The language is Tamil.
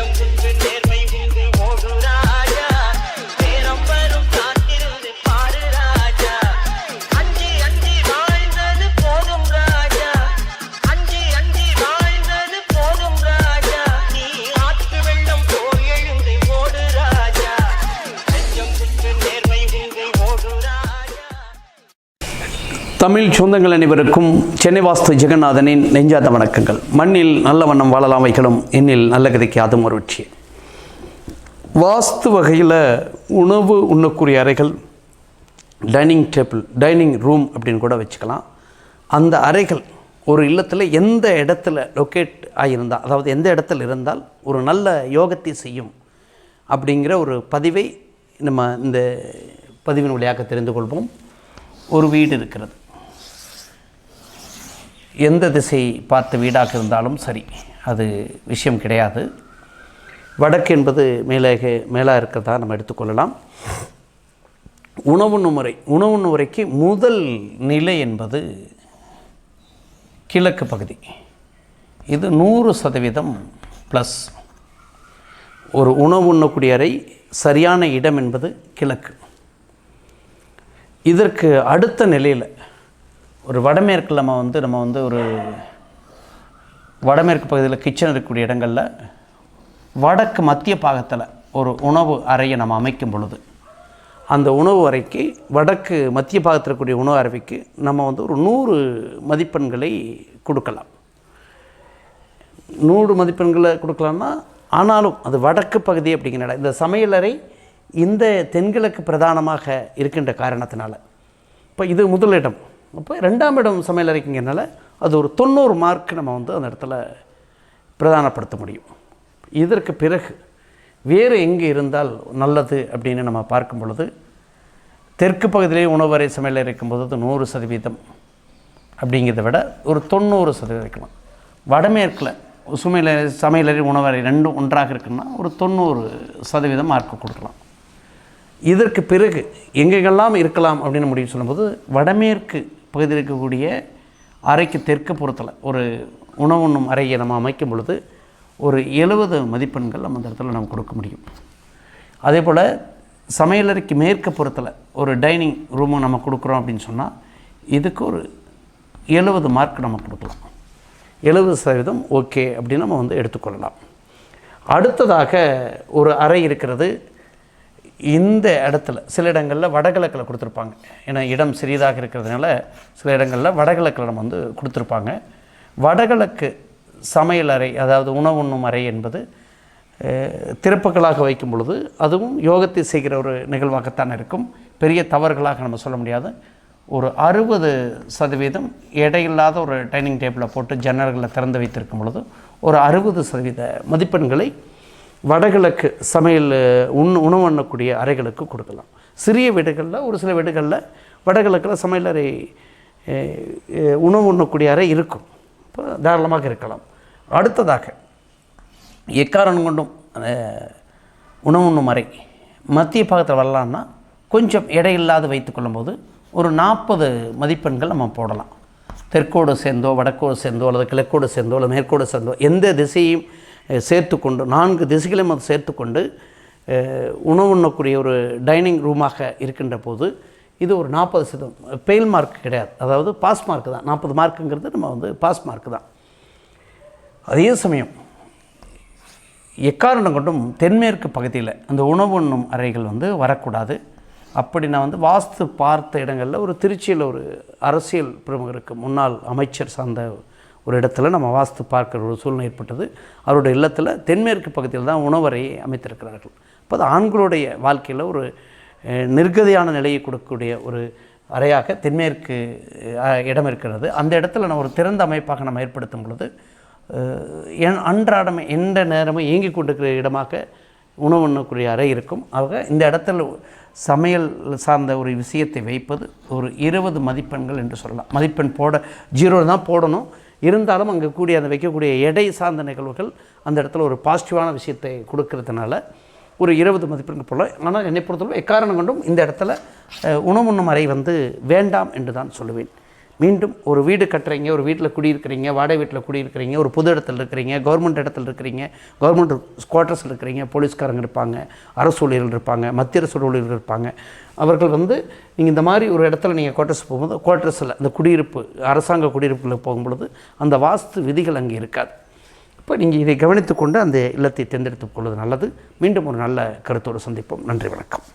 Chương. தமிழ் சொந்தங்கள் அனைவருக்கும் சென்னை வாஸ்து ஜெகநாதனின் நெஞ்சாத வணக்கங்கள். மண்ணில் நல்ல வண்ணம் வாழலாம் வைகளும் எண்ணில் நல்ல கதைக்கு அதுவும் ஒரு வெற்றி வாஸ்து வகையில் உணவு உண்ணக்கூடிய அறைகள் டைனிங் டேபிள் டைனிங் ரூம் அப்படின்னு கூட வச்சுக்கலாம். அந்த அறைகள் ஒரு இல்லத்தில் எந்த இடத்துல லொக்கேட் ஆகியிருந்தால் அதாவது எந்த இடத்துல இருந்தால் ஒரு நல்ல யோகத்தை செய்யும் அப்படிங்கிற ஒரு பதிவை நம்ம இந்த பதிவின் வழியாக தெரிந்து கொள்வோம். ஒரு வீடு இருக்கிறது. எந்த திசை பார்த்த வீடாக இருந்தாலும் சரி அது விஷயம் கிடையாது. வடக்கு என்பது மேலாக மேலாக இருக்கிறதா நம்ம எடுத்துக்கொள்ளலாம் உணவுண்ணு முறை உணவுண்ணு முறைக்கு முதல் நிலை என்பது கிழக்கு பகுதி. இது நூறு சதவீதம் ப்ளஸ் ஒரு உணவு உண்ணக்கூடிய அறை சரியான இடம் என்பது கிழக்கு. இதற்கு அடுத்த நிலையில் ஒரு வடமேற்கில் நம்ம வந்து நம்ம வந்து ஒரு வடமேற்கு பகுதியில் கிச்சன் இருக்கக்கூடிய இடங்களில் வடக்கு மத்திய பாகத்தில் ஒரு உணவு அறையை நம்ம அமைக்கும் பொழுது அந்த உணவு அறைக்கு வடக்கு மத்திய பாகத்தில் இருக்கக்கூடிய உணவு அறைக்கு நம்ம வந்து ஒரு நூறு மதிப்பெண்களை கொடுக்கலாம். நூறு மதிப்பெண்களை கொடுக்கலாம்னா ஆனாலும் அது வடக்கு பகுதி அப்படிங்கிற இந்த சமையலறை இந்த தென்கிழக்கு பிரதானமாக இருக்கின்ற காரணத்தினால. இப்போ இது முதலிடம் அப்போ ரெண்டாம் இடம் சமையலறைக்குங்கிறனால அது ஒரு தொண்ணூறு மார்க் நம்ம வந்து அந்த இடத்துல பிரதானப்படுத்த முடியும். இதற்கு பிறகு வேறு எங்கே இருந்தால் நல்லது அப்படின்னு நம்ம பார்க்கும் பொழுது தெற்கு பகுதியிலே உணவறை சமையல் இருக்கும்போது அது நூறு சதவீதம் அப்படிங்கிறத விட ஒரு தொண்ணூறு சதவீதம் வடமேற்கில் சுமையில் சமையலறை உணவறை ரெண்டும் ஒன்றாக இருக்குன்னா ஒரு தொண்ணூறு சதவீதம் மார்க் கொடுக்கலாம். இதற்கு பிறகு எங்கெங்கெல்லாம் இருக்கலாம் அப்படின்னு முடிவு சொல்லும்போது வடமேற்கு பகுதியில் இருக்கக்கூடிய அறைக்கு தெற்கு புறத்தில் ஒரு உணவுண்ணும் அறையை நம்ம அமைக்கும் பொழுது ஒரு எழுபது மதிப்பெண்கள் நம்ம அந்த இடத்துல நம்ம கொடுக்க முடியும். அதே போல் சமையலறைக்கு மேற்கு புறத்தில் ஒரு டைனிங் ரூமு நம்ம கொடுக்குறோம் அப்படின்னு சொன்னால் இதுக்கு ஒரு எழுபது மார்க் நம்ம கொடுக்கலாம். எழுபது சதவீதம் ஓகே அப்படின்னு நம்ம வந்து எடுத்துக்கொள்ளலாம். அடுத்ததாக ஒரு அறை இருக்கிறது இந்த இடத்துல சில இடங்களில் வடகிழக்கில் கொடுத்துருப்பாங்க. ஏன்னா இடம் சிறியதாக இருக்கிறதுனால சில இடங்களில் வடகிழக்கில் நம்ம வந்து கொடுத்துருப்பாங்க. வடகிழக்கு சமையல் அறை அதாவது உணவு உண்ணும் அறை என்பது திறப்புகளாக வைக்கும் பொழுது அதுவும் யோகத்தை செய்கிற ஒரு நிகழ்வாகத்தான் இருக்கும். பெரிய தவறுகளாக நம்ம சொல்ல முடியாது. ஒரு அறுபது சதவீதம் எடையில்லாத ஒரு டைனிங் டேபிளை போட்டு ஜன்னல்களை திறந்து வைத்திருக்கும் பொழுது ஒரு அறுபது சதவீத மதிப்பெண்களை வடகிழக்கு சமையல் உண் உணவு உண்ணக்கூடிய அறைகளுக்கு கொடுக்கலாம். சிறிய வீடுகளில் ஒரு சில வீடுகளில் வடகிழக்கில் சமையலறை அஹ், உணவு உண்ணக்கூடிய அறை இருக்கும். இப்போ தாராளமாக இருக்கலாம். அடுத்ததாக எக்காரணம் கொண்டும் உணவு உண்ணும் அறை மத்திய பாகத்தில் வரலான்னா கொஞ்சம் எடையில்லாது வைத்துக்கொள்ளும்போது ஒரு நாற்பது மதிப்பெண்கள் நம்ம போடலாம். தெற்கோடு சேர்ந்தோ வடக்கோடு சேர்ந்தோ அல்லது கிழக்கோடு சேர்ந்தோ அல்லது மேற்கோடு சேர்ந்தோ எந்த திசையும் சேர்த்துக்கொண்டு நான்கு திசைகளையும் அது சேர்த்துக்கொண்டு உணவு உண்ணக்கூடிய ஒரு டைனிங் ரூமாக இருக்கின்ற போது இது ஒரு நாற்பது சதவீதம். பெயில் மார்க் கிடையாது. அதாவது பாஸ் மார்க் தான். நாற்பது மார்க்குங்கிறது நம்ம வந்து பாஸ் மார்க் தான். அதே சமயம் எக்காரணம் கொண்டும் தென்மேற்கு பகுதியில் அந்த உணவு உண்ணும் அறைகள் வந்து வரக்கூடாது. அப்படி நான் வந்து வாஸ்து பார்த்த இடங்களில் ஒரு திருச்சியில் ஒரு அரசியல் பிரமுகருக்கு முன்னாள் அமைச்சர் சார்ந்த ஒரு இடத்துல நம்ம வாஸ்து பார்க்கிற ஒரு சூழ்நிலை ஏற்பட்டது. அவருடைய இல்லத்தில் தென்மேற்கு பகுதியில் தான் உணவறையை அமைத்திருக்கிறார்கள். அப்போ அது ஆண்களுடைய வாழ்க்கையில் ஒரு நிர்கதியான நிலையை கொடுக்கக்கூடிய ஒரு அறையாக தென்மேற்கு இடம் இருக்கிறது. அந்த இடத்துல நம்ம ஒரு திறந்த அமைப்பாக நம்ம ஏற்படுத்தும் பொழுது என் அன்றாடம் எந்த நேரமும் இயங்கி கொண்டிருக்கிற இடமாக உணவு உண்ணக்கூடிய அறை இருக்கும். ஆக இந்த இடத்துல சமையல் சார்ந்த ஒரு விஷயத்தை வைப்பது ஒரு இருபது மதிப்பெண்கள் என்று சொல்லலாம். மதிப்பெண் போட ஜீரோ தான் போடணும். இருந்தாலும் அங்கே கூடிய அந்த வைக்கக்கூடிய எடை சார்ந்த நிகழ்வுகள் அந்த இடத்துல ஒரு பாசிட்டிவான விஷயத்தை கொடுக்கறதுனால ஒரு இருபது மதிப்பெண்கள் போல். ஆனால் என்னை பொறுத்தளவு எக்காரணம் கொண்டும் இந்த இடத்துல உணவுண்ணும் அறை வந்து வேண்டாம் என்று தான் சொல்லுவேன். மீண்டும் ஒரு வீடு கட்டுறீங்க ஒரு வீட்டில் குடியிருக்கிறீங்க வாடகை வீட்டில் குடியிருக்கிறீங்க ஒரு புது இடத்துல இருக்கிறீங்க கவர்மெண்ட் இடத்துல இருக்கிறீங்க கவர்மெண்ட் குவார்ட்டர்ஸில் இருக்கிறீங்க போலீஸ்காரங்க இருப்பாங்க அரசு ஊழியர்கள் இருப்பாங்க மத்திய அரசு ஊழியர்கள் இருப்பாங்க. அவர்கள் வந்து நீங்கள் இந்த மாதிரி ஒரு இடத்துல நீங்கள் குவார்ட்டர்ஸ் போகும்போது குவார்ட்டர்ஸில் இந்த குடியிருப்பு அரசாங்க குடியிருப்பில் போகும்பொழுது அந்த வாஸ்து விதிகள் அங்கே இருக்காது. இப்போ நீங்கள் இதை கவனித்துக்கொண்டு அந்த இல்லத்தை தேர்ந்தெடுத்துக் கொள்வது நல்லது. மீண்டும் ஒரு நல்ல கருத்தோடு சந்திப்போம். நன்றி வணக்கம்.